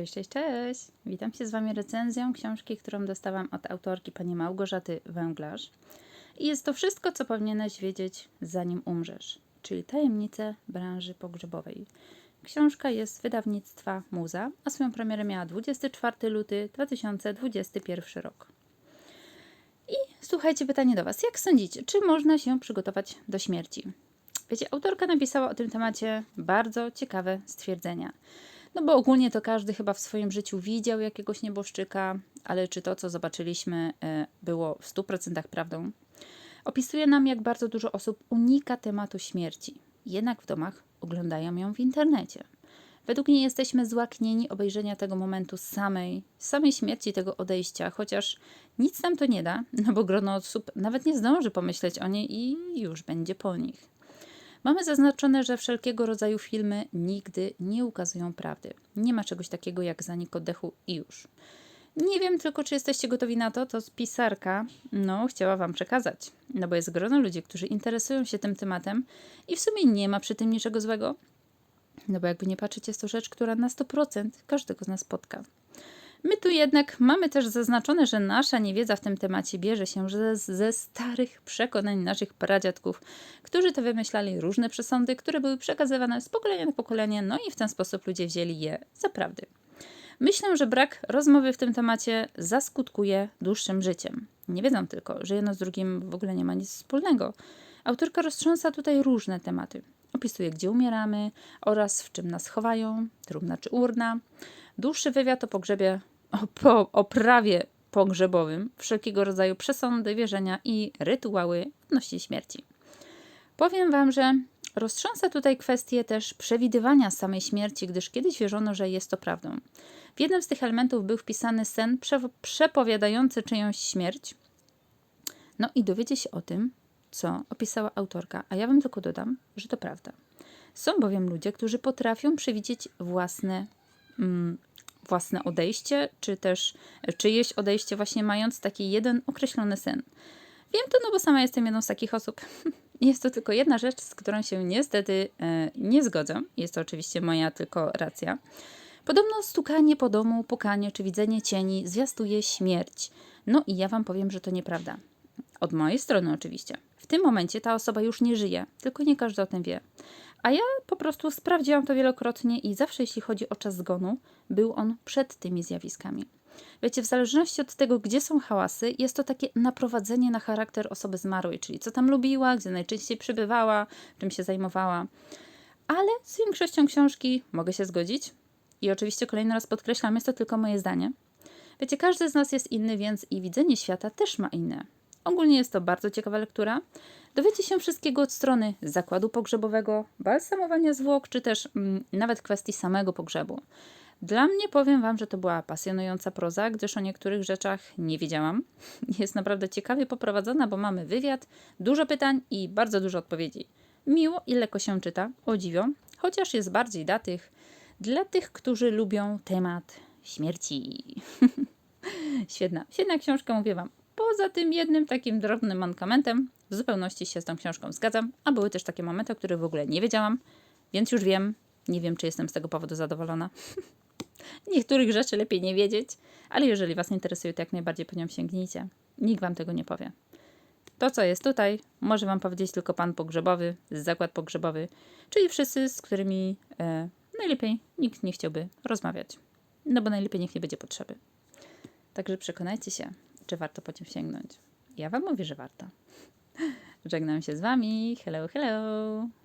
Cześć, cześć, cześć! Witam się z Wami recenzją książki, którą dostałam od autorki pani Małgorzaty Węglarz. I jest to wszystko, co powinieneś wiedzieć, zanim umrzesz, czyli tajemnice branży pogrzebowej. Książka jest z wydawnictwa Muza, a swoją premierę miała 24 luty 2021 rok. I słuchajcie, pytanie do Was. Jak sądzicie, czy można się przygotować do śmierci? Wiecie, autorka napisała o tym temacie bardzo ciekawe stwierdzenia. No bo ogólnie to każdy chyba w swoim życiu widział jakiegoś nieboszczyka, ale czy to, co zobaczyliśmy, e, było w 100% prawdą? Opisuje nam, jak bardzo dużo osób unika tematu śmierci, jednak w domach oglądają ją w internecie. Według niej jesteśmy złaknieni obejrzenia tego momentu samej, samej śmierci, tego odejścia, chociaż nic nam to nie da, no bo grono osób nawet nie zdąży pomyśleć o niej i już będzie po nich. Mamy zaznaczone, że wszelkiego rodzaju filmy nigdy nie ukazują prawdy. Nie ma czegoś takiego jak zanik oddechu i już. Nie wiem tylko, czy jesteście gotowi na to, to pisarka, no, chciała Wam przekazać. No bo jest grono ludzi, którzy interesują się tym tematem i w sumie nie ma przy tym niczego złego. No bo jakby nie patrzeć, jest to rzecz, która na 100% każdego z nas spotka. My tu jednak mamy też zaznaczone, że nasza niewiedza w tym temacie bierze się ze, ze starych przekonań naszych pradziadków, którzy to wymyślali różne przesądy, które były przekazywane z pokolenia na pokolenie, no i w ten sposób ludzie wzięli je za prawdy. Myślę, że brak rozmowy w tym temacie zaskutkuje dłuższym życiem. Nie wiedzą tylko, że jedno z drugim w ogóle nie ma nic wspólnego. Autorka roztrząsa tutaj różne tematy. Opisuje, gdzie umieramy oraz w czym nas chowają, trumna czy urna. Dłuższy wywiad o pogrzebie, o, po, o prawie pogrzebowym, wszelkiego rodzaju przesądy, wierzenia i rytuały odnośnie śmierci. Powiem Wam, że roztrząsa tutaj kwestię też przewidywania samej śmierci, gdyż kiedyś wierzono, że jest to prawdą. W jednym z tych elementów był wpisany sen prze, przepowiadający czyjąś śmierć. No i dowiecie się o tym, co opisała autorka, a ja Wam tylko dodam, że to prawda. Są bowiem ludzie, którzy potrafią przewidzieć własne, mm, własne odejście, czy też czyjeś odejście, właśnie mając taki jeden określony sen. Wiem to, no bo sama jestem jedną z takich osób. Jest to tylko jedna rzecz, z którą się niestety e, nie zgodzę. Jest to oczywiście moja tylko racja. Podobno stukanie po domu, pukanie czy widzenie cieni zwiastuje śmierć. No i ja Wam powiem, że to nieprawda. Od mojej strony oczywiście. W tym momencie ta osoba już nie żyje, tylko nie każdy o tym wie. A ja po prostu sprawdziłam to wielokrotnie i zawsze jeśli chodzi o czas zgonu, był on przed tymi zjawiskami. Wiecie, w zależności od tego, gdzie są hałasy, jest to takie naprowadzenie na charakter osoby zmarłej, czyli co tam lubiła, gdzie najczęściej przybywała, czym się zajmowała. Ale z większością książki mogę się zgodzić. I oczywiście kolejny raz podkreślam, jest to tylko moje zdanie. Wiecie, każdy z nas jest inny, więc i widzenie świata też ma inne. Ogólnie jest to bardzo ciekawa lektura. Dowiecie się wszystkiego od strony zakładu pogrzebowego, balsamowania zwłok, czy też mm, nawet kwestii samego pogrzebu. Dla mnie powiem Wam, że to była pasjonująca proza, gdyż o niektórych rzeczach nie wiedziałam. Jest naprawdę ciekawie poprowadzona, bo mamy wywiad, dużo pytań i bardzo dużo odpowiedzi. Miło i lekko się czyta, o dziwo, chociaż jest bardziej dla tych, dla tych, którzy lubią temat śmierci. Świetna, świetna książka, mówię Wam. Poza tym jednym takim drobnym mankamentem, w zupełności się z tą książką zgadzam, a były też takie momenty, o których w ogóle nie wiedziałam, więc już wiem. Nie wiem, czy jestem z tego powodu zadowolona. Niektórych rzeczy lepiej nie wiedzieć, ale jeżeli Was interesuje, to jak najbardziej po nią sięgnijcie. Nikt Wam tego nie powie. To, co jest tutaj, może Wam powiedzieć tylko Pan Pogrzebowy, zakład pogrzebowy, czyli wszyscy, z którymi e, najlepiej nikt nie chciałby rozmawiać. No bo najlepiej niech nie będzie potrzeby. Także przekonajcie się, czy warto po tym sięgnąć. Ja Wam mówię, że warto. Żegnam się z Wami. Hello, hello.